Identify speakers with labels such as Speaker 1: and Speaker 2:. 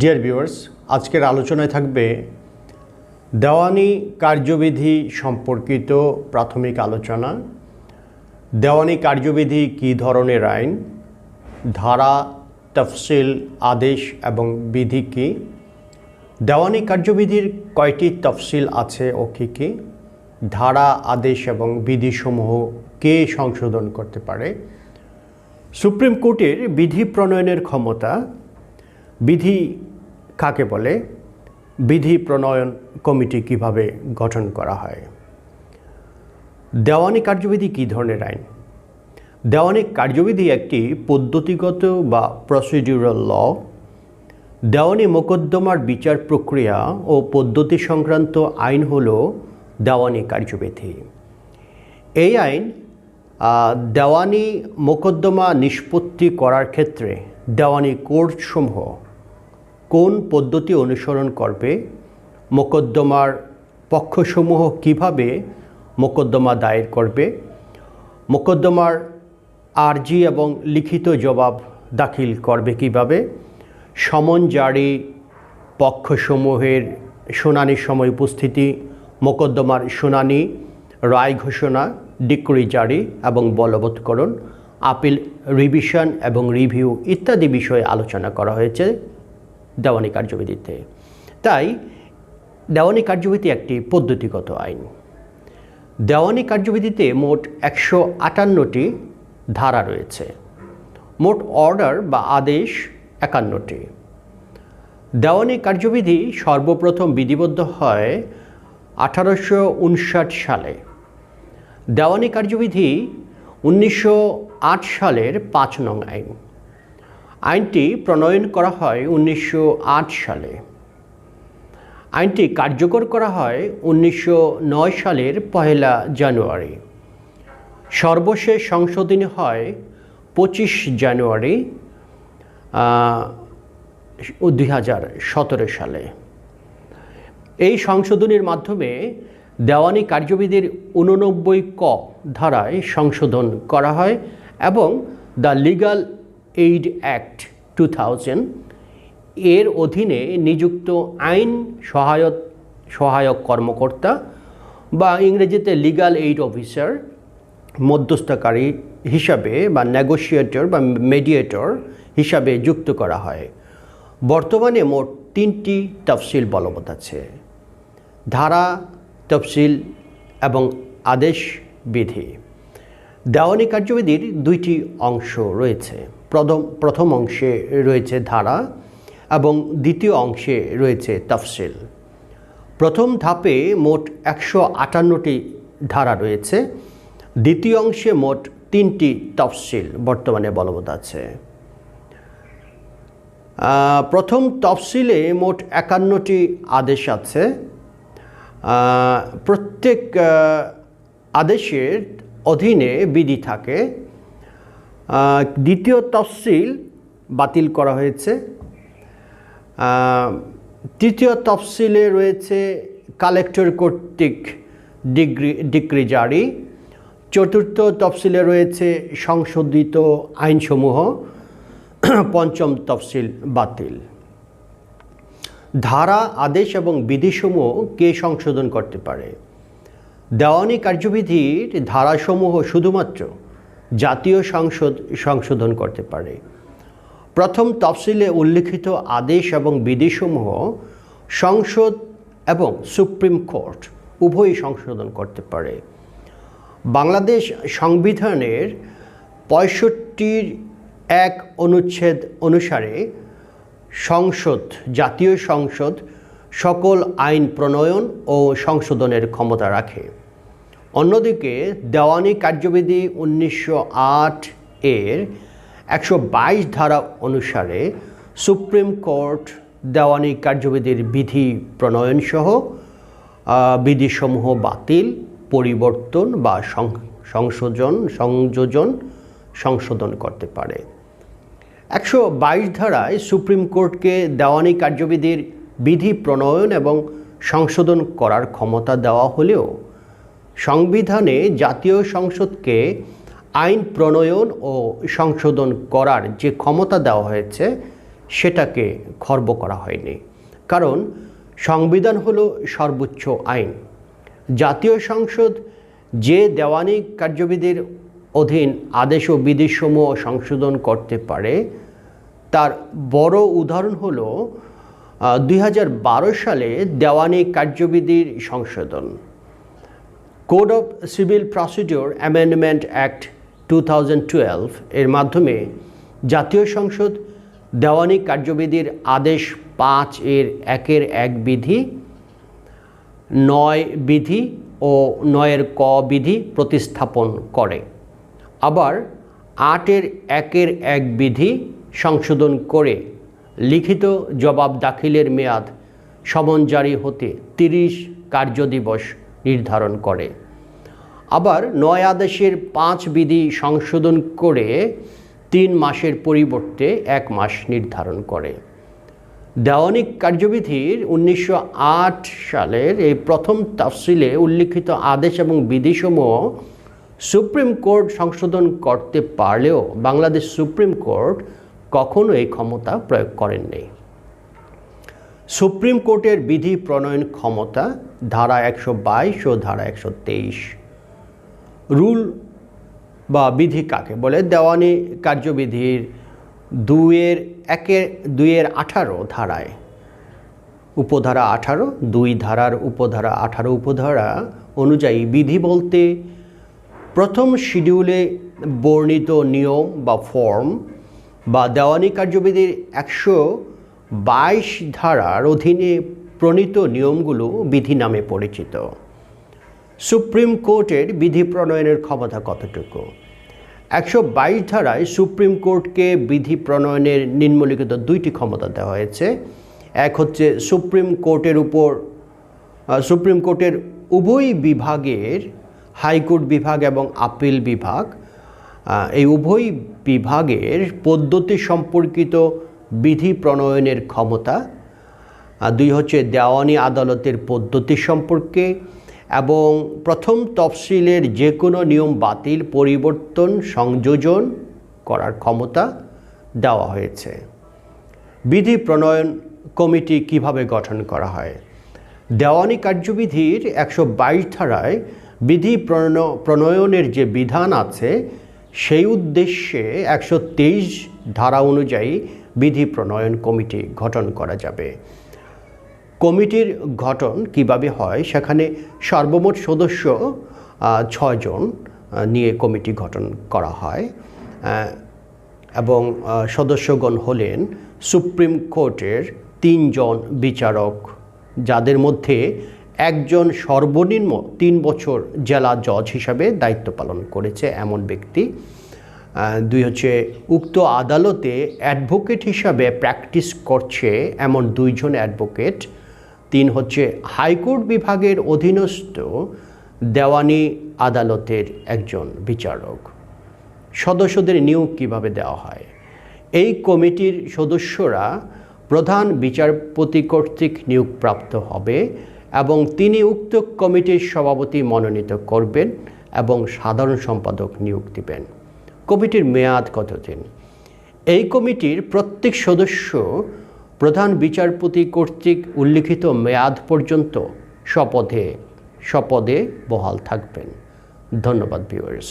Speaker 1: Dear viewers আজকের আলোচনায় থাকবে দেওয়ানি কার্যবিধি সম্পর্কিত প্রাথমিক আলোচনা, দেওয়ানি কার্যবিধি কী ধরনের আইন, ধারা, তফসিল, আদেশ এবং বিধি কী, দেওয়ানি কার্যবিধির কয়টি তফসিল আছে ও কী কী, ধারা, আদেশ এবং বিধিসমূহ কে সংশোধন করতে পারে, সুপ্রিম কোর্টের বিধি প্রণয়নের ক্ষমতা, বিধি কাকে বলে? বিধি প্রণয়ন কমিটি কীভাবে গঠন করা হয়? দেওয়ানি কার্যবিধি কী ধরনের আইন? দেওয়ানি কার্যবিধি একটি পদ্ধতিগত বা প্রসিডিউরাল ল দেওয়ানি মোকদ্দমার বিচার প্রক্রিয়া ও পদ্ধতি সংক্রান্ত আইন হল দেওয়ানি কার্যবিধি। এই আইন দেওয়ানি মোকদ্দমা নিষ্পত্তি করার ক্ষেত্রে দেওয়ানি কোর্টসমূহ কোন পদ্ধতি অনুসরণ করবে? মোকদ্দমার পক্ষসমূহ কীভাবে মোকদ্দমা দায়ের করবে? মোকদ্দমার আর্জি এবং লিখিত জবাব দাখিল করবে কীভাবে? সমন জারি পক্ষসমূহের শুনানির সময় উপস্থিতি, মোকদ্দমার শুনানি, রায় ঘোষণা, ডিক্রি জারি এবং বলবৎকরণ, আপিল রিভিশন এবং রিভিউ ইত্যাদি বিষয়ে আলোচনা করা হয়েছে। দেওয়ানি কার্যবিধিতে। তাই দেওয়ানি কার্যবিধি একটি পদ্ধতিগত আইন। দেওয়ানি কার্যবিধিতে মোট একশো আটান্নটি ধারা রয়েছে। মোট অর্ডার বা আদেশ একান্নটি। দেওয়ানি কার্যবিধি সর্বপ্রথম বিধিবদ্ধ হয় আঠারোশো উনষাট সালে। দেওয়ানি কার্যবিধি উনিশশো আট সালের পাঁচ নং আইন। আইনটি প্রণয়ন করা হয় উনিশশো আট সালে। আইনটি কার্যকর করা হয় উনিশশো নয় সালের পহেলা জানুয়ারি। সর্বশেষ সংশোধনী হয় পঁচিশ জানুয়ারি দুই হাজার সতেরো সালে। এই সংশোধনীর মাধ্যমে দেওয়ানি কার্যবিধির উননব্বই ক ধারায় সংশোধন করা হয় এবং the legal aid act two এর অধীনে নিযুক্ত আইন সহায়ক সহায়ক কর্মকর্তা বা ইংরেজিতে লিগাল এইড অফিসার মধ্যস্থকারী হিসাবে বা নেগোশিয়েটর বা মেডিয়েটর হিসাবে যুক্ত করা হয়। বর্তমানে মোট তিনটি তফসিল বলবৎ আছে। ধারা, তফসিল এবং আদেশ বিধি। দেওয়ানি কার্যবিধির দুইটি অংশ রয়েছে। প্রথম প্রথম অংশে রয়েছে ধারা এবং দ্বিতীয় অংশে রয়েছে তফসিল। প্রথম ধাপে মোট একশো আটান্নটি ধারা রয়েছে। দ্বিতীয় অংশে মোট তিনটি তফসিল বর্তমানে বলবৎ আছে। প্রথম তফসিলে মোট একান্নটি আদেশ আছে। প্রত্যেক আদেশের অধীনে বিধি থাকে। দ্বিতীয় তফসিল বাতিল করা হয়েছে। তৃতীয় তফসিলে রয়েছে কালেক্টর কর্তৃক ডিগ্রি, ডিক্রি জারি। চতুর্থ তফসিলে রয়েছে সংশোধিত আইনসমূহ। পঞ্চম তফসিল বাতিল। ধারা, আদেশ এবং বিধিসমূহ কে সংশোধন করতে পারে? দেওয়ানি কার্যবিধির ধারাসমূহ শুধুমাত্র জাতীয় সংসদ, সংশোধন করতে পারে। প্রথম তফসিলে উল্লিখিত আদেশ এবং বিধিসমূহ সংসদ এবং সুপ্রিম কোর্ট উভয়ই সংশোধন করতে পারে। বাংলাদেশ সংবিধানের পঁয়ষট্টির এক অনুচ্ছেদ অনুসারে সংসদ, জাতীয় সংসদ সকল আইন প্রণয়ন ও সংশোধনের ক্ষমতা রাখে। অন্যদিকে দেওয়ানি কার্যবিধি উনিশশো আট এর একশো বাইশ ধারা অনুসারে সুপ্রিম কোর্ট দেওয়ানি কার্যবিধির বিধি প্রণয়নসহ বিধিসমূহ বাতিল, পরিবর্তন বা সংশোধন, সংযোজন, সংশোধন করতে পারে। একশো বাইশ ধারায় সুপ্রিম কোর্টকে দেওয়ানি কার্যবিধির বিধি প্রণয়ন এবং সংশোধন করার ক্ষমতা দেওয়া হলেও সংবিধানে জাতীয় সংসদকে আইন প্রণয়ন ও সংশোধন করার যে ক্ষমতা দেওয়া হয়েছে, সেটাকে খর্ব করা হয়নি। কারণ সংবিধান হলো সর্বোচ্চ আইন। জাতীয় সংসদ যে দেওয়ানি কার্যবিধির অধীন আদেশ ও বিধিসমূহ সংশোধন করতে পারে, তার বড় উদাহরণ হল দুই হাজার বারো সালে দেওয়ানি কার্যবিধির সংশোধন। Code of civil procedure amendment act two এর মাধ্যমে জাতীয় সংসদ দেওয়ানি কার্যবিধির আদেশ পাঁচ এর একের এক বিধি, নয় বিধি ও নয়ের ক বিধি প্রতিস্থাপন করে। আবার আটের একের এক বিধি সংশোধন করে লিখিত জবাব দাখিলের মেয়াদ সমন জারি হতে তিরিশ কার্যদিবস নির্ধারণ করে। আবার নয় আদেশের পাঁচ বিধি সংশোধন করে তিন মাসের পরিবর্তে এক মাস নির্ধারণ করে। দেওয়ানিক কার্যবিধির উনিশশো সালের এই প্রথম তাফসিলে উল্লিখিত আদেশ এবং বিধিসমূহ সুপ্রিম কোর্ট সংশোধন করতে পারলেও বাংলাদেশ সুপ্রিম কোর্ট কখনো এই ক্ষমতা প্রয়োগ করেননি। সুপ্রিম কোর্টের বিধি প্রণয়ন ক্ষমতা ধারা একশো বাইশ ও ধারা একশো তেইশ। রুল বা বিধি কাকে বলে? দেওয়ানি কার্যবিধির দুইয়ের একের, দুইয়ের আঠারো ধারায়। উপধারা আঠারো, দুই ধারার উপধারা আঠারো উপধারা অনুযায়ী বিধি বলতে প্রথম শিডিউলে বর্ণিত নিয়ম বা ফর্ম বা দেওয়ানি কার্যবিধির একশো বাইশ ধারার অধীনে প্রণীত নিয়মগুলো বিধি নামে পরিচিত। সুপ্রিম কোর্টের বিধি প্রণয়নের ক্ষমতা কতটুকু? একশো বাইশ ধারায় সুপ্রিম কোর্টকে বিধি প্রণয়নের নিম্নলিখিত দুইটি ক্ষমতা দেওয়া হয়েছে। এক হচ্ছে সুপ্রিম কোর্টের উপর সুপ্রিম কোর্টের উভয় বিভাগের, হাইকোর্ট বিভাগ এবং আপিল বিভাগ এই উভয় বিভাগের পদ্ধতি সম্পর্কিত বিধি প্রণয়নের ক্ষমতা দুই হচ্ছে দেওয়ানি আদালতের পদ্ধতি সম্পর্কে এবং প্রথম তফসিলের যে কোনো নিয়ম বাতিল, পরিবর্তন, সংযোজন করার ক্ষমতা দেওয়া হয়েছে। বিধি প্রণয়ন কমিটি কীভাবে গঠন করা হয়? দেওয়ানি কার্যবিধির একশো বাইশ ধারায় বিধি প্রণ প্রণয়নের যে বিধান আছে, সেই উদ্দেশ্যে একশো তেইশ ধারা অনুযায়ী বিধি প্রণয়ন কমিটি গঠন করা যাবে। কমিটির গঠন কীভাবে হয়, সেখানে সর্বমোট সদস্য ছয়জন নিয়ে কমিটি গঠন করা হয়। এবং সদস্যগণ হলেন সুপ্রিম কোর্টের তিনজন বিচারক, যাদের মধ্যে একজন সর্বনিম্ন তিন বছর জেলা জজ হিসাবে দায়িত্ব পালন করেছে এমন ব্যক্তি। দুই হচ্ছে উক্ত আদালতে অ্যাডভোকেট হিসাবে প্র্যাকটিস করছে এমন দুইজন অ্যাডভোকেট। তিন হচ্ছে হাইকোর্ট বিভাগের অধীনস্থ দেওয়ানি আদালতের একজন বিচারক। সদস্যদের নিয়োগ কীভাবে দেওয়া হয়? এই কমিটির সদস্যরা প্রধান বিচারপতি কর্তৃক নিয়োগপ্রাপ্ত হবে এবং তিনি উক্ত কমিটির সভাপতি মনোনীত করবেন এবং সাধারণ সম্পাদক নিয়োগ দিবেন। কমিটির মেয়াদ কতদিন? এই কমিটির প্রত্যেক সদস্য প্রধান বিচারপতি কর্তৃক উল্লিখিত মেয়াদ পর্যন্ত শপথে শপথে বহাল থাকবেন। ধন্যবাদ ভিউয়ার্স